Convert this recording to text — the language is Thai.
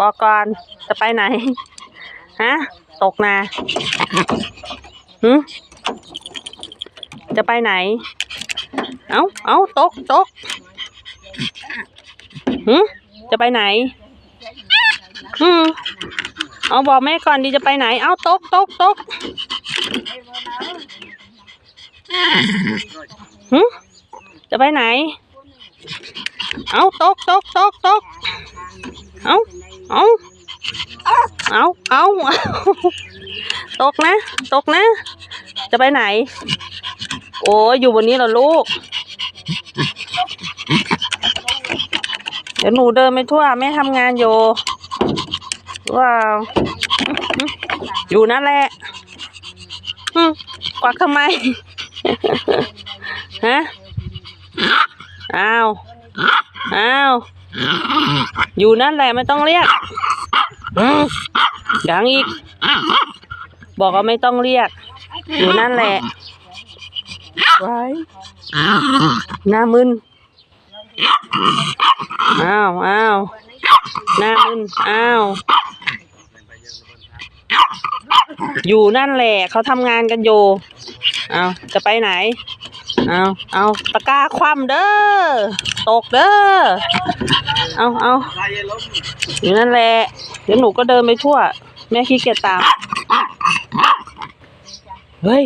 บอกก่อนจะไปไหน ฮะ ตกนาหืจะไปไหน เอาเอาตกตกหืจะไปไหนอืมเอาบอกแม่ก่อนดีจะไปไหน เอาตกตกตกหืจะไปไหน เอาตกตกตกตกเอา เอาเอาเอาเอาตกนะ ตกนะ จะไปไหน โอ้ยอยู่บนนี้เหรอลูก เดี๋ยวหนูเดินไปทั่วแม่ทำงานอยู่ ว้าว อยู่นั่นแหละกวักทำไม ฮะ อ้าว อ้าว อยู่นั่นแหละไม่ต้องเรียกอืมดังอีก บอกว่าไม่ต้องเรียก อยู่นั่นแหละไว้หน้ามึนอ้าวอ้าวหน้ามึนอ้าวอยู่นั่นแหละเขาทำงานกันอยู่เอาจะไปไหน เอาเอาตะกร้าคว่ำเด้อ ตกเด้อ เอาเอาอยู่นั่นแหละ เดี๋ยวหนูก็เดินไปทั่ว แม่ขี้เกียจตาม เฮ้ย